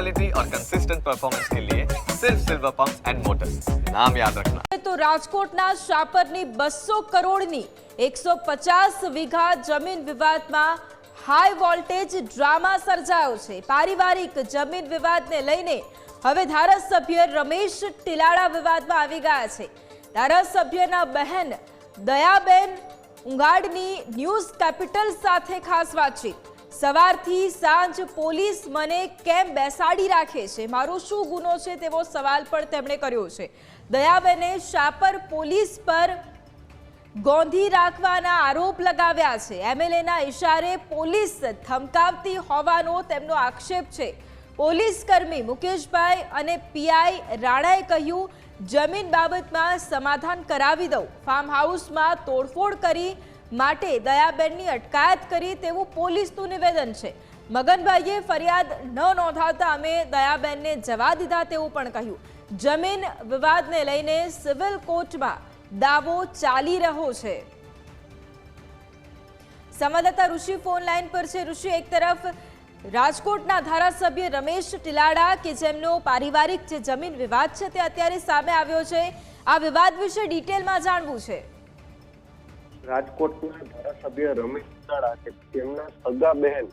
Quality और consistent performance के लिए सिर्फ सिल्वर पंप एंड मोटर्स नाम याद रखना તો રાજકોટના શાપરની બસો કરોડની એકસો પચાસ વીઘા જમીન વિવાદમાં હાઈ વોલ્ટેજ ડ્રામા સર્જાયો છે પારિવારિક જમીન વિવાદને લઈને હવે ધારાસભ્ય રમેશ ટિલાળા વિવાદમાં આવી ગયા છે ધારાસભ્યના બહેન દયાબેન ઉંગાડની ન્યૂઝ કેપિટલ સાથે ખાસ વાતચીત સવારથી સાંજ પોલીસ મને કેમ બેસાડી રાખે છે? મારો શું ગુનો છે તેવો સવાલ પણ તેમણે કર્યો છે. દયાબેને શાપર પોલીસ પર ગોંધી રાખવાના આરોપ લગાવ્યા છે. એમએલએના ઇશારે પોલીસ ધમકાવતી હોવાનો તેમનો આક્ષેપ છે. પોલીસ કર્મી મુકેશભાઈ અને પીઆઈ રાણાએ કહ્યું, જમીન બાબતમાં સમાધાન કરાવી દઉં. ફાર્મ હાઉસમાં તોડફોડ કરી માટે દયાબેનની અટકાયત કરી તેવું પોલીસનું નિવેદન છે. મગનભાઈએ ફરિયાદ ન નોંધાવતા અમે દયાબેનને જવા દીધા તેવું પણ કહ્યું. જમીન વિવાદને લઈને સિવિલ કોર્ટમાં દાવો ચાલી રહ્યો છે. સંવાદદાતા ઋષિ ફોન લાઈન પર છે. ઋષિ, એક તરફ રાજકોટના ધારાસભ્ય રમેશ ટિલાડા કે જેમનો પારિવારિક જે જમીન વિવાદ છે તે અત્યારે સામે આવ્યો છે. આ વિવાદ વિશે ડિટેલમાં જાણવું છે. રાજકોટના ધારાસભ્ય રમેશ ચિલાડા કે તેમના સગા બહેન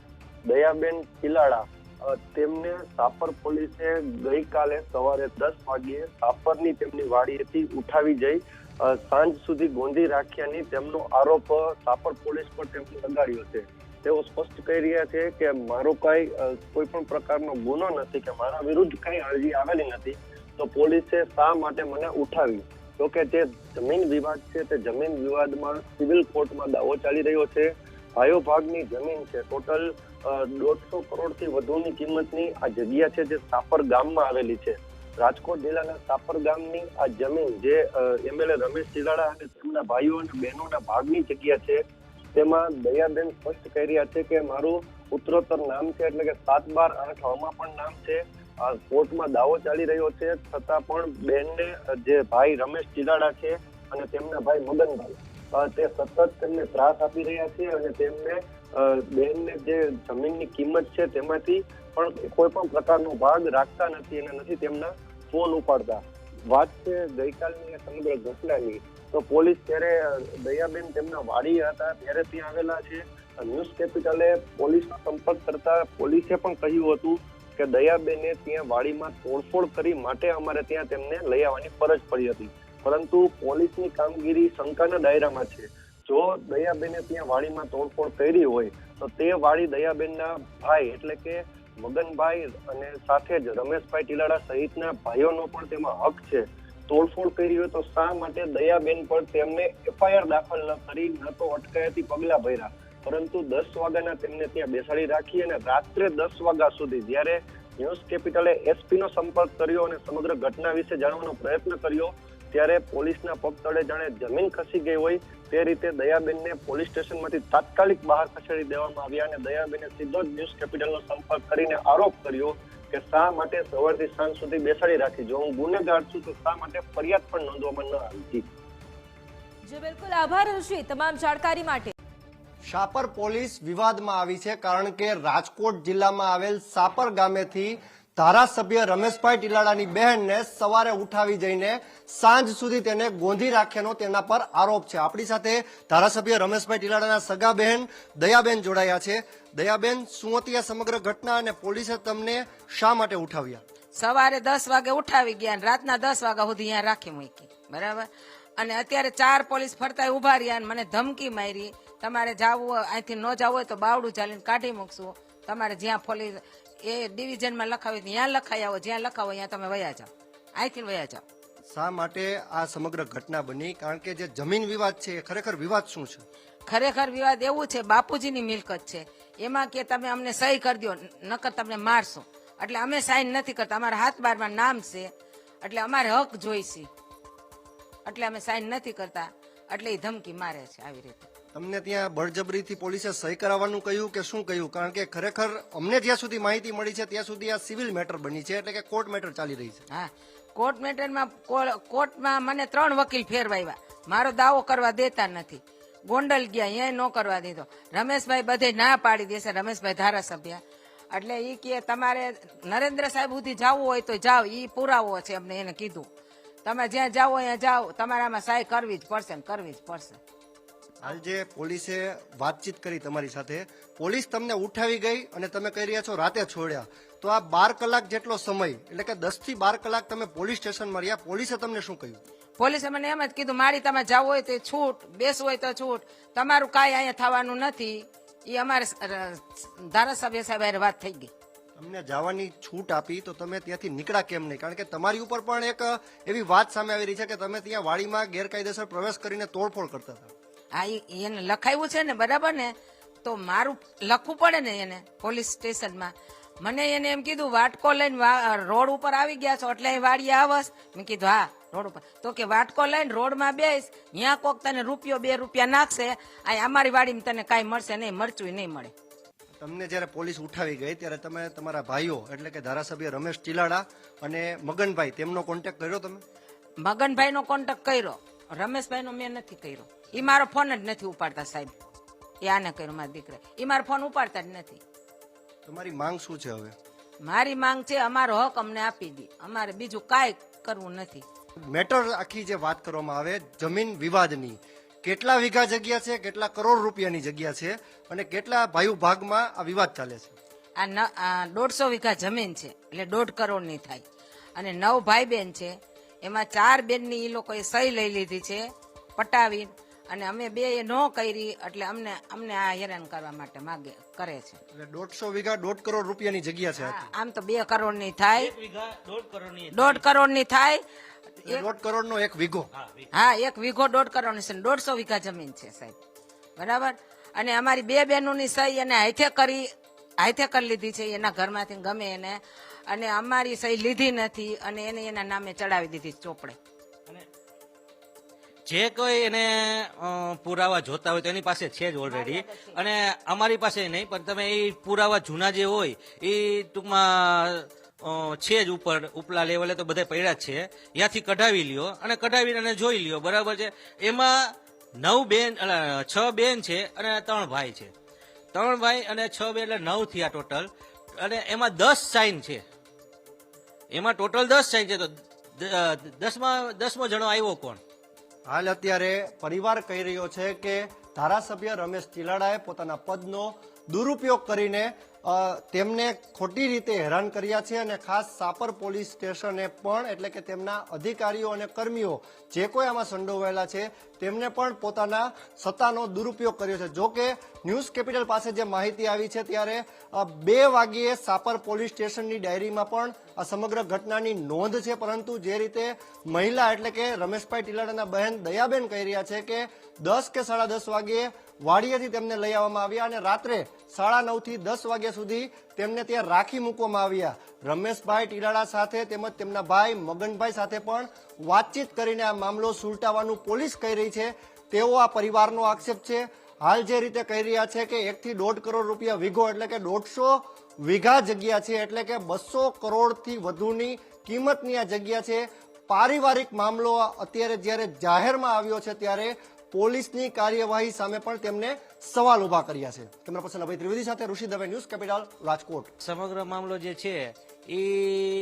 દયાબેન ચિલાડા તેમને સાપર પોલીસે ગઈકાલે સવારે દસ વાગ્યે સાપરની તેમની વાડીએથી ઉઠાવી જઈ સાંજ સુધી ગોંધી રાખ્યાની તેમનો આરોપ સાપર પોલીસ પર તેમને લગાડ્યો છે. તેઓ સ્પષ્ટ કહી રહ્યા છે કે મારો કઈ કોઈ પણ પ્રકારનો ગુનો નથી કે મારા વિરુદ્ધ કઈ અરજી આવેલી નથી, તો પોલીસે શા માટે મને ઉઠાવી? તો કે જે જમીન વિવાદ છે તે જમીન વિવાદમાં સિવિલ કોર્ટમાં દાવો ચાલી રહ્યો છે. ભાઈઓ ભાગની જમીન છે. ટોટલ દોઢસો કરોડથી વધુની કિંમતની આ જગ્યા છે જે સાપર ગામમાં આવેલી છે. રાજકોટ જિલ્લાના સાપર ગામની આ જમીન જે એમએલએ રમેશ ચિલાડા અને તેમના ભાઈઓ અને બહેનોના ભાગની જગ્યા છે, તેમાં દયાબેન સ્પષ્ટ કહી રહ્યા છે કે મારું ઉત્તરોત્તર નામ છે એટલે કે સાત બાર આઠ હમાં પણ નામ છે. કોર્ટમાં દાવો ચાલી રહ્યો છે, છતાં પણ બેનને જે ભાઈ રમેશ ચિલાડા છે અને તેમના ભાઈ મગનભાઈ તે સતત તેમને ત્રાસ આપી રહ્યા છે અને તેમને બેનને જે જમીનની કિંમત છે તેમાંથી પણ કોઈ પણ પ્રકારનો ભાગ રાખતા નથી અને નથી તેમના ફોન ઉપાડતા. વાત છે ગઈકાલની સમગ્ર ઘટનાની, તો પોલીસ ત્યારે દયાબેન તેમના વાડી હતા, ત્યારે ત્યાં આવેલા છે. ન્યૂઝ કેપિટલે પોલીસનો સંપર્ક કરતા પોલીસે પણ કહ્યું હતું કે દયાબેને ત્યાં વાડીમાં તોડફોડ કરી માટે અમારે ત્યાં તેમને લઈ આવવાની ફરજ પડી હતી. પરંતુ પોલીસની કામગીરી શંકાના દાયરામાં છે. જો દયાબેને ત્યાં વાડીમાં તોડફોડ કરી હોય, તો તે વાડી દયાબેનના ભાઈ એટલે કે મગનભાઈ અને સાથે જ રમેશભાઈ ટીલાડા સહિતના ભાઈઓનો પણ તેમાં હક છે. તોડફોડ કરી હોય તો શા માટે દયાબેન પર તેમને એફઆઈઆર દાખલ ન કરી, ન તો અટકાયતી પગલા ભર્યા? પરંતુ દસ વાગ્યાના તેમને ત્યાં બેસાડી રાખી અને રાત્રે દસ વાગ્યા સુધી જ્યારે ન્યૂઝ કેપિટલે એસપી નો સંપર્ક કર્યો અને સમગ્ર ઘટના વિશે જાણવાનો પ્રયત્ન કર્યો, ત્યારે પોલીસના પગ તળે જાણે જમીન ખસી ગઈ હોય તે રીતે દયાબેનને પોલીસ સ્ટેશનમાંથી તાત્કાલિક બહાર ખસેડી દેવામાં આવ્યા અને દયાબેને સીધો જ ન્યૂઝ કેપિટલનો સંપર્ક કરીને આરોપ કર્યો કે શા માટે સવારથી સાંજ સુધી બેસાડી રાખી. જો હું ગુનેગાર છું, તો શા માટે ફરિયાદ પણ નોંધવામાં ન આવી? બિલકુલ. આભાર તમામ જાણકારી માટે. શાપર પોલીસ વિવાદમાં આવી છે કારણ કે રાજકોટ જિલ્લામાં આવેલ સાપર ગામેથી ધારાસભ્ય રમેશભાઈ ટીલાડાની બહેનને સવારે ઉઠાવી જઈને સાંજ સુધી તેને ગોંધી રાખ્યાનો તેના પર આરોપ છે. આપણી સાથે ધારાસભ્ય રમેશભાઈ ટીલાડાના સગા બહેન દયાબેન જોડાયા છે. દયાબેન, શું હતી આ સમગ્ર ઘટના અને પોલીસે તમને શા માટે ઉઠાવ્યા? સવારે દસ વાગે ઉઠાવી ગયા રાતના દસ વાગ્યા સુધી અહીંયા રાખી મૂકી. બરાબર? અને અત્યારે ચાર પોલીસ ફરતા ઊભા રહ્યા મને ધમકી મારી. તમારે જાવું હોય અહીંથી ન જવું હોય તો બાવડું ચાલીને કાઢી મૂકશું. તમારે જ્યાં પોલીસ એ ડિવિઝનમાં લખાવી ત્યાં લખાઈ આવો જ્યાં લખાવો ત્યાં તમે વયા જાઓ. અહીંથી વયા જાઓ. શા માટે આ સમગ્ર ઘટના બની? કારણ કે જે જમીન વિવાદ છે એ ખરેખર વિવાદ શું છે? ખરેખર વિવાદ એવું છે બાપુજીની મિલકત છે. એમાં કે તમે અમને સહી કરી દો નકર તમને મારશું. એટલે અમે સાઈન નથી કરતા. અમારા હાથ બારમાં નામ છે. એટલે અમારે હક જોઈશે. એટલે અમે સાઈન નથી કરતા. એટલે એ ધમકી મારે છે આવી રીતે. તમને ત્યાં બળજબરીથી પોલીસે સહી કરાવવાનું કહ્યું કે શું કહ્યું? કારણ કે ખરેખર અમને જ્યાં સુધી માહિતી મળી છે, ત્યાં સુધી આ સિવિલ મેટર બની છે એટલે કે કોર્ટ મેટર ચાલી રહી છે. હા. કોર્ટ મેટરમાં કોર્ટમાં મને ત્રણ વકીલ ફેરવાયા મારો દાવો કરવા દેતા નથી. ગોંડલ ગયા અહીંયા ન કરવા દીધો. રમેશભાઈ બધે ના પાડી દેશે, રમેશભાઈ ધારાસભ્ય. એટલે એ કે તમારે નરેન્દ્ર સાહેબ સુધી જવું હોય તો જાઓ એ પુરાવો છે અમને એને કીધું. તમે જ્યાં જાઓ અહીંયા જાઓ. તમારામાં સહાય કરવી જ પડશે કરવી જ પડશે. હાલ જે પોલીસે વાતચીત કરી તમારી સાથે. પોલીસ તમને ઉઠાવી ગઈ અને તમે કહી રહ્યા છો રાતે છોડ્યા. તો આ બાર કલાક જેટલો સમય એટલે કે દસથી બાર કલાક તમે પોલીસ સ્ટેશનમાં રહ્યા. પોલીસે તમને શું કહ્યું? પોલીસે મને એમ જ કીધું મારી તમે જવું હોય તો છૂટ બેસવું હોય તો છૂટ. તમારું કાંઈ અહીંયા થવાનું નથી. એ અમારે ધારાસભ્ય સાહેબ વાત થઈ ગઈ. તમને જવાની છૂટ આપી તો તમે ત્યાંથી નીકળ્યા કેમ નહીં? કારણ કે તમારી ઉપર પણ એક એવી વાત સામે આવી રહી છે કે તમે ત્યાં વાડીમાં ગેરકાયદેસર પ્રવેશ કરીને તોડફોડ કરતા હતા. હા ઈ એને લખાયું છે ને બરાબર ને? તો મારું લખવું પડે ને એને પોલીસ સ્ટેશનમાં. મને એને એમ કીધું વાટકો લઈને રોડ ઉપર આવી ગયા છો એટલે એ વાડીએ આવસ. મેં કીધું હા રોડ ઉપર. તો કે વાટકો લઈને રોડમાં બેસ ત્યાં કોક તને રૂપિયો બે રૂપિયા નાખશે આ અમારી વાડીમાં તને કાંઈ મળશે નહીં મરચું નહીં મળે. તમને જ્યારે પોલીસ ઉઠાવી ગઈ ત્યારે તમે તમારા ભાઈઓ એટલે કે ધારાસભ્ય રમેશ ચિલાડા અને મગનભાઈ તેમનો કોન્ટેક્ટ કર્યો તમે? મગનભાઈનો કોન્ટેક્ટ કર્યો. રમેશભાઈનો મેં નથી કર્યો. એ મારો ફોન જ નથી ઉપાડતા સાહેબ. એ આને કર્યું મારા દીકરા એ મારો ફોન ઉપાડતા જ નથી. તમારી માંગ શું છે હવે? મારી માંગ છે અમારો હક અમને આપી દે. અમારે બીજું કાંઈ કરવું નથી. મેટર આખી જે વાત કરવામાં આવે જમીન વિવાદની. કેટલા વીઘા જગ્યા છે કેટલા કરોડ રૂપિયાની જગ્યા છે અને કેટલા ભાઈ ભાગમાં આ વિવાદ ચાલે છે? આ દોઢસો વીઘા જમીન છે એટલે દોઢ કરોડની થાય. અને નવ ભાઈ બેન છે એમાં ચાર બેનની એ લોકોએ સહી લઈ લીધી છે પટાવી અને અમે બે એ ન કરી એટલે અમને અમને આ હેરાન કરવા માટે માગે કરે છે. એટલે દોઢસો વીઘા દોઢ કરોડ રૂપિયાની જગ્યા છે આમ તો બે કરોડની થાય. દોઢ કરોડની થાય. દોઢ દોઢ કરોડનો એક વીઘો. હા એક વીઘો દોઢ કરોડની છે દોઢસો વીઘા જમીન છે સાહેબ. બરાબર? અને અમારી બે બહેનોની સહી એને હાથે કરી હાથે કરી લીધી છે એના ઘરમાંથી ગમે એને. અને અમારી સહી લીધી નથી અને એને એના નામે ચડાવી દીધી ચોપડે. જે કોઈ એને પુરાવા જોતા હોય તો એની પાસે છે જ ઓલરેડી અને અમારી પાસે નહીં પણ તમે એ પુરાવા જૂના જે હોય એ ટૂંકમાં છે જ ઉપર ઉપલા લેવલે તો બધા પડ્યા જ છે. ત્યાંથી કઢાવી લ્યો અને કઢાવીને અને જોઈ લ્યો બરાબર છે? એમાં નવ બેન છ બેન છે અને ત્રણ ભાઈ છે. ત્રણ ભાઈ અને છ બેન એટલે નવ થયા ટોટલ અને એમાં દસ સાઈન છે. એમાં ટોટલ દસ સાઇન છે તો દસમાં દસમો જણો આવ્યો કોણ? હાલ અત્યારે પરિવાર કહી રહ્યો છે કે ધારાસભ્ય રમેશ ચિલાડાએ પોતાના પદનો દુરુપયોગ કરીને તેમને ખોટી રીતે હેરાન કર્યા છે અને ખાસ સાપર પોલીસ સ્ટેશને પણ, એટલે કે તેમના અધિકારીઓ અને કર્મીઓ જે કોઈ આમાં સંડોવાયેલા છે, તેમને પણ પોતાના સત્તાનો દુરુપયોગ કર્યો છે. જો કે ન્યૂઝ કેપિટલ પાસે જે માહિતી આવી છે ત્યારે બે વાગ્યે સાપર પોલીસ સ્ટેશનની ડાયરીમાં પણ આ સમગ્ર ઘટનાની નોંધ છે. પરંતુ જે રીતે મહિલા, એટલે કે રમેશભાઈ ટીલાડાના બહેન દયાબેન કહી રહ્યા છે કે દસ કે સાડા દસ વાગ્યે વાડિયાથી તેમને લઈ આવવામાં આવ્યા અને રાત્રે સાડા નવથી દસ વાગ્યા સુધી તેમને ત્યાં રાખી મૂકવામાં આવ્યા. રમેશભાઈ ટીલાડા સાથે તેમજ તેમના ભાઈ મગનભાઈ સાથે પણ વાતચીત કરીને આ મામલો સુલટાવવાનું પોલીસ કહી રહી છે. તેવો આ પરિવારનો આક્ષેપ છે. હાલ જે રીતે કહી રહ્યા છે કે એકથી દોઢ કરોડ રૂપિયા વીઘો એટલે કે દોઢસો વીઘા જગ્યા છે એટલે કે બસો કરોડથી વધુની કિંમતની આ જગ્યા છે. પારિવારિક મામલો અત્યારે જ્યારે જાહેરમાં આવ્યો છે ત્યારે પોલીસની કાર્યવાહી સામે પણ તેમને સવાલ ઊભા કર્યા છે. કેમેરા પર્સન અભય ત્રિવેદી સાથે ઋષિ દવે ન્યૂઝ કેપિટલ રાજકોટ. સમગ્ર મામલો જે છે, એ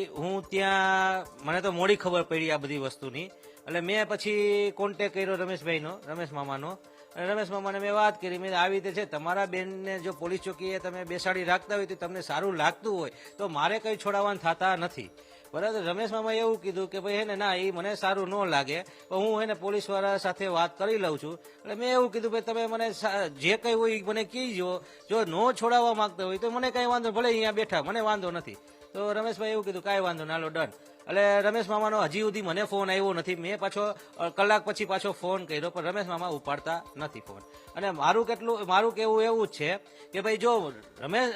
હું ત્યાં, મને તો મોડી ખબર પડી આ બધી વસ્તુની. એટલે મેં પછી કોન્ટેક કર્યો રમેશભાઈનો, રમેશ મામાનો. અને રમેશ મામાને મેં વાત કરી, મેં આવી રીતે છે, તમારા બેનને જો પોલીસ ચોકીએ તમે બેસાડી રાખતા હોય તો તમને સારું લાગતું હોય, તો મારે કંઈ છોડાવવાનું થતા નથી. બરાબર રમેશ મામાએ એવું કીધું કે ભાઈ હે ને ના એ મને સારું ન લાગે. હું હે ને પોલીસવાળા સાથે વાત કરી લઉં છું. એટલે મેં એવું કીધું ભાઈ તમે મને જે કંઈ હોય એ મને કહીજો જો ન છોડાવવા માંગતા હોય તો મને કંઈ વાંધો. ભલે અહીંયા બેઠા મને વાંધો નથી. તો રમેશભાઈ એવું કીધું કાંઈ વાંધો ના લો ડન. એટલે રમેશ મામાનો હજી સુધી મને ફોન આવ્યો નથી. મેં પાછો કલાક પછી પાછો ફોન કર્યો પણ રમેશ મામા ઉપાડતા નથી ફોન. અને મારું કેટલું મારું કેવું એવું જ છે કે ભાઈ જો રમેશ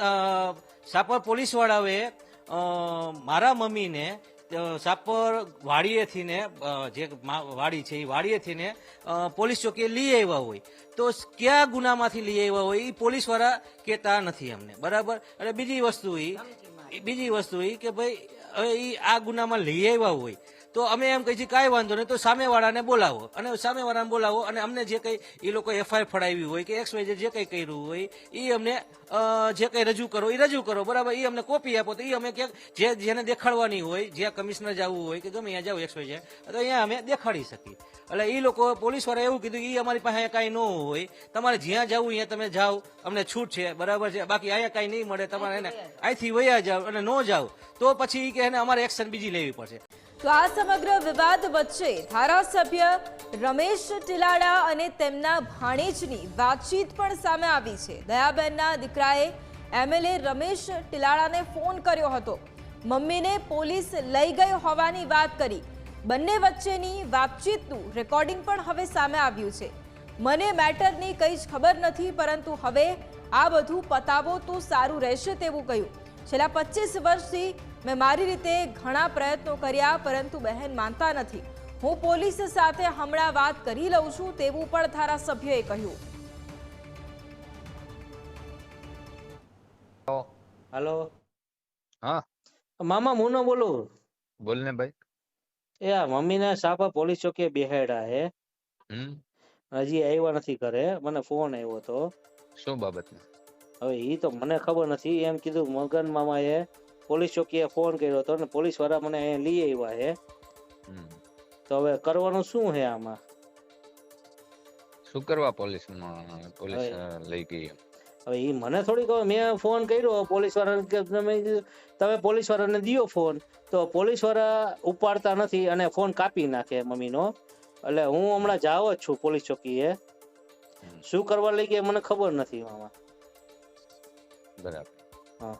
સાપર પોલીસ વાળાએ અ, મારા મમ્મીને સાપર વાડીએથી ને જે વાડી છે એ વાડીએથી ને પોલીસ ચોકીએ લઈ આવ્યા હોય. તો કયા ગુનામાંથી લઈ આવ્યા હોય એ પોલીસવાળા કહેતા નથી અમને. બરાબર? અને બીજી વસ્તુ એ બીજી વસ્તુ એ કે ભાઈ હવે એ આ ગુનામાં લઈ આવ્યા હોય. તો અમે એમ કહી છીએ કાંઈ વાંધો નહીં તો સામેવાળાને બોલાવો. અને સામેવાળાને બોલાવો અને અમને જે કંઈ એ લોકો એફઆઈઆર ફડાવી હોય કે એક્સ વાય જે કંઈ કર્યું હોય એ અમને જે કંઈ રજૂ કરો એ રજૂ કરો બરાબર? એ અમને કોપી આપો તો એ અમે ક્યાંક જે જેને દેખાડવાની હોય જ્યાં કમિશનર જવું હોય કે ગમે ત્યાં જવું એક્સ વાય તો અહીંયા અમે દેખાડી શકીએ. એટલે એ લોકો પોલીસવાળા એવું કીધું એ અમારી પાસે કાંઈ ન હોય. તમારે જ્યાં જવું અહીંયા તમે જાઓ. અમને છૂટ છે બરાબર છે? બાકી અહીંયા કાંઈ નહીં મળે. તમારે એને અહીંથી વયા જાઓ અને ન જાઓ. તો પછી એ કે એને અમારે એક્શન બીજી લેવી પડશે. તો આ સમગ્ર વિવાદ વચ્ચે ધારાસભ્ય રમેશ ટીલાડા અને તેમના ભાણેજની વાતચીત પણ સામે આવી છે. દયાબેનના દીકરાએ એમએલએ રમેશ ટીલાડાને ફોન કર્યો હતો. મમ્મીને પોલીસ લઈ ગઈ હોવાની વાત કરી. બંને વચ્ચેની વાતચીતનું રેકોર્ડિંગ પણ હવે સામે આવ્યું છે. મને મેટરની કંઈ જ ખબર નથી, પરંતુ હવે આ બધું પતાવો તો સારું રહેશે તેવું કહ્યું. છેલ્લા પચીસ વર્ષથી મેં મારી રીતે ઘણા પ્રયત્નો કર્યા પરંતુ બહેન માનતા નથી. હું પોલીસ સાથે હમણાં વાત કરી લઉં છું તેવું પણ ધારાસભ્યએ કહ્યું. હાલો. હા. મામા મુનો બોલું? બોલ ને ભાઈ. એ આ મમ્મીને સાપા પોલીસ ચોકીએ બેહાડ્યા હે. હમ. હજી આવ્યા નથી ઘરે. મને ફોન આવ્યો તો શું બાબત હવે ઈ તો મને ખબર નથી. એમ કીધું મગન મામાએ પોલીસ ચોકીએ ફોન કર્યો હતો ને પોલીસવાળા મને અહીંયા લઈ આવ્યા હે. હમ. તો હવે કરવાનું શું હે આમાં? શું કરવા પોલીસ પોલીસ લઈ ગઈ હવે એ મને થોડી ખબર મેં ફોન કર્યો પોલીસ વાળાને કે તમે તમે પોલીસ વાળાને દિયો ફોન તો પોલીસવાળા ઉપાડતા નથી અને ફોન કાપી નાખે મમ્મીનો. એટલે હું હમણાં જાવ જ છું પોલીસ ચોકીએ. શું કરવા લઈ ગયા મને ખબર નથી મામા. બરાબર. હા.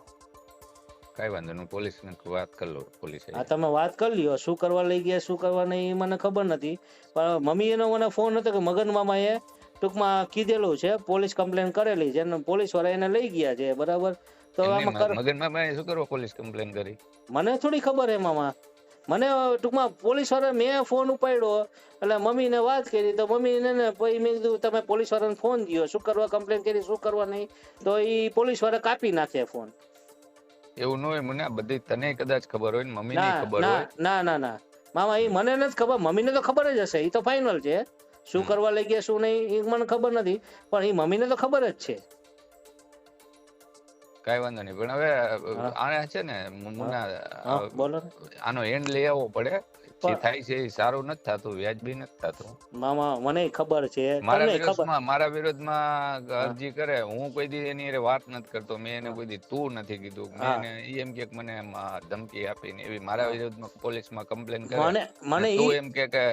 કઈ વાંધો નહીં પોલીસ ને વાત કરી લો પોલીસ હા તમે વાત કરી લ્યો શું કરવા લઈ ગયા શું કરવા નહીં એ મને ખબર નથી. પણ મમ્મી એનો મને ફોન હતો કે મગન મામાએ ટૂંકમાં કીધેલું છે પોલીસ કમ્પ્લેન કરેલી છે પોલીસવાળા એને લઈ ગયા છે બરાબર? તો આમાં મગનમાં શું કરવા પોલીસ કમ્પ્લેન કરી? મને થોડી ખબર હે મામા. મને ટૂંકમાં પોલીસવાળા મેં ફોન ઉપાડ્યો એટલે મમ્મીને વાત કરી તો મમ્મીને ને પછી મેં કીધું તમે પોલીસ વાળાને ફોન દ્યો શું કરવા કમ્પ્લેન કરી શું કરવા નહીં? તો એ પોલીસવાળા કાપી નાખે ફોન. એવું ન હોય મને આ બધી તને કદાચ ખબર હોય ને મમ્મી ની ખબર હોય. ના ના ના. મામા એ મને નથી ખબર મમ્મીને તો ખબર જ હશે એ તો ફાઇનલ છે. શું કરવા કરવા લઈ ગયા શું નહીં એ મને ખબર નથી પણ એ મમ્મીને તો ખબર જ છે. કઈ વાંધો નહીં પણ હવે આને છે ને મુના બોલો આનો એન્ડ લઈ આવવો પડે. જે થાય છે એ સારું નથી થતું વ્યાજબી નથી થતું. મામા મને ખબર છે મારા વિરોધમાં મારા વિરોધમાં અરજી કરે હું કોઈ દી એની વાત નથી કરતો મેં એને કોઈ દી તું નથી કીધું. મેં એમ કે મને ધમકી આપીને એવી મારા વિરોધમાં પોલીસમાં કમ્પ્લેન કરે. મને મને એમ કે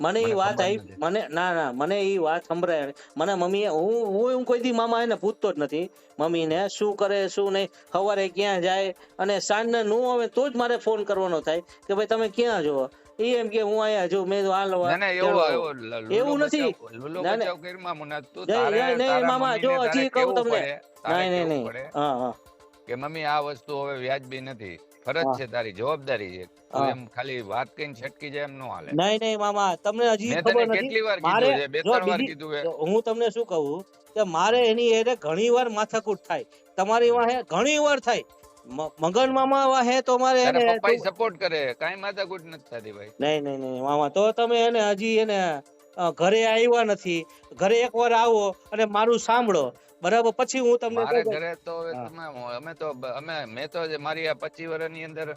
મને એ વાત આવી મને ના ના મને એ વાત સંભળાય મને મમ્મીએ હું હું હું કોઈ દી મામા એને પૂછતો જ નથી. મમ્મીને શું કરે શું નહીં? સવારે ક્યાં જાય? અને સાંજને નું આવે તો જ મારે ફોન કરવાનો થાય કે ભાઈ તમે ક્યાં જુઓ એ એમ કે હું અહીંયા જો મેં હાલ ના ના એવો નથી. ના, ના. નહીં, મામા, જો હજી કહું તમને. નહીં નહીં. નહીં હા હા. કે મમ્મી આ વસ્તુ હવે વ્યાજબી નથી. ફરજ છે તારી જવાબદારી છે. તું એમ ખાલી વાત કહીને છટકી જાય એમ નો હાલે. નહીં નહીં મામા તમને હજી ખબર નથી. કેટલી વાર કીધું છે? બે ત્રણ વાર કીધું છે. હું તમને શું કહું કે મારે એની એરે ઘણી વાર માથાકૂટ થાય. તમારી વાહે ઘણી વાર થાય. મગન મામા વાહે તો મારે એને પપ્પા સપોર્ટ કરે. કાઈ માથાકૂટ નથી થતી ભાઈ. નહીં નહીં નહીં મામા તો તમે એને હજી એને ઘરે આવ્યા નથી. ઘરે એકવાર આવો અને મારું સાંભળો. બરાબર પછી હું તમને મારે ઘરે તો તમે અમે તો અમે મેં તો મારી આ પચીસ વર્ષની અંદર.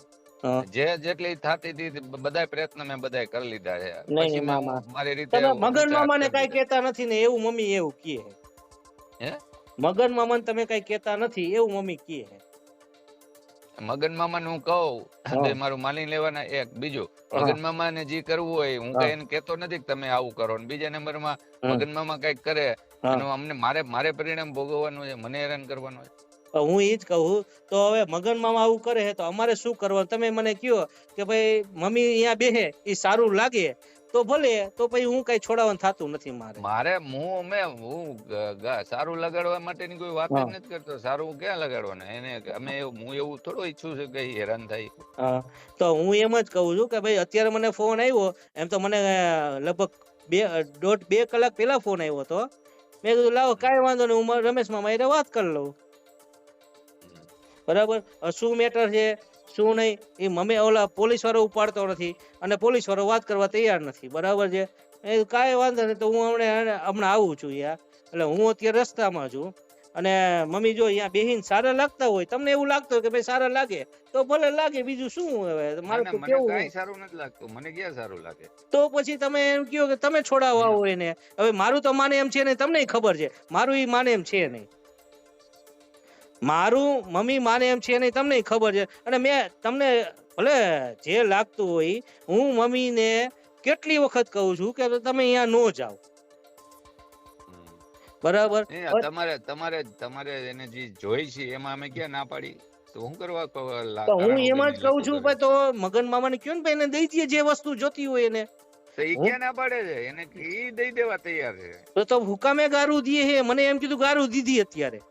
જે જેટલી થતી હતી બધાય પ્રયત્ન મેં બધાય કરી લીધા છે પછી મામા. મારી રીતે તમે મગન મામા ને કઈ કહેતા નથી ને એવું મમ્મી એવું કહે હે? મગન મામાને તમે કઈ કહેતા નથી એવું મમ્મી કહે મગન મામા હું કહું મારું માની લેવાના એક. બીજું મગન મામા ને જે કરવું હોય હું કઈ એને કેતો નથી કે તમે આવું કરો. ને બીજા નંબરમાં મગન મામા કંઈક કરે. અમને મારે મારે પરિણામ ભોગવવાનું છે મને હેરાન કરવાનું છે હું એ જ કહું તો હવે મગન મામા આવું કરે તો અમારે શું કરવાનું? તમે મને કયો કે ભાઈ મમ્મી અહીંયા બેહે એ સારું લાગે. તો ભલે તો પછી હું કઈ છોડાવવાનું થતું નથી મારે. મારે હું અમે હું સારું લગાડવા માટેની કોઈ વાત જ નથી કરતો. સારું ક્યાં લગાડવાનું? એને અમે હું એવું થોડો ઈચ્છું છું કે હેરાન થાય. તો હું એમ જ કહું છું કે ભાઈ અત્યારે મને ફોન આવ્યો એમ તો મને લગભગ બે દોઢ બે કલાક પહેલા ફોન આવ્યો હતો. મેં કીધું લાવો કાંઈ વાંધો નહીં હું રમેશ મામા એને વાત કરી લઉં. બરાબર? શું મેટર છે? શું નહીં? એ મમ્મી ઓલા પોલીસવાળો ઉપાડતો નથી અને પોલીસવાળો વાત કરવા તૈયાર નથી. બરાબર છે? એ કાંઈ વાંધો નહીં તો હું હમણાં હમણાં આવું છું યાર. એટલે હું અત્યારે રસ્તામાં છું. અને મમ્મી જો અહીંયા બેહીન સારા લાગતા હોય તમને એવું લાગતું કે ભાઈ સારા લાગે તો ભલે લાગે બીજું શું હવે? મારું તો કેવું કાંઈ સારું નથી લાગતું. મને ક્યાં સારું લાગે? તો પછી તમે એમ કહો કે તમે છોડાવવા હોય ને. હવે મારું તો માને એમ છે ને તમને ખબર છે. મારું ઈ માને એમ છે નહીં. મારું મમ્મી માને એમ છે નહીં તમને ખબર છે. અને મેં તમને ભલે જે લાગતું હોય હું મમ્મીને કેટલી વખત કહું છું કે તમે અહીંયા નો જાઓ. બરાબર? તમારે તમારે તમારે એને જે જોઈ છે એમાં અમે ક્યાં ના પાડી? તો હું કરવા તો હું એમાં જ કહું છું ભાઈ તો મગન મામાને કયો ને ભાઈ એને દઈ દઈએ જે વસ્તુ જોતી હોય એને. એને દઈ દેવા તૈયાર છે. તો તો હુકામે ગારું દીએ હે મને એમ કીધું ગારું દીધી અત્યારે.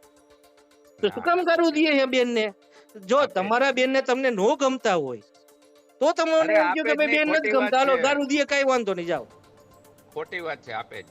તો શું કામ કરવું દઈએ હે બેન ને જો તમારા બેન ને તમને નો ગમતા હોય તો તમે અરે એમ કે ભાઈ બેન નથી ગમતા હાલો છે. ગારું દીએ કઈ વાંધો નહીં જાઓ. ખોટી વાત છે આપે જ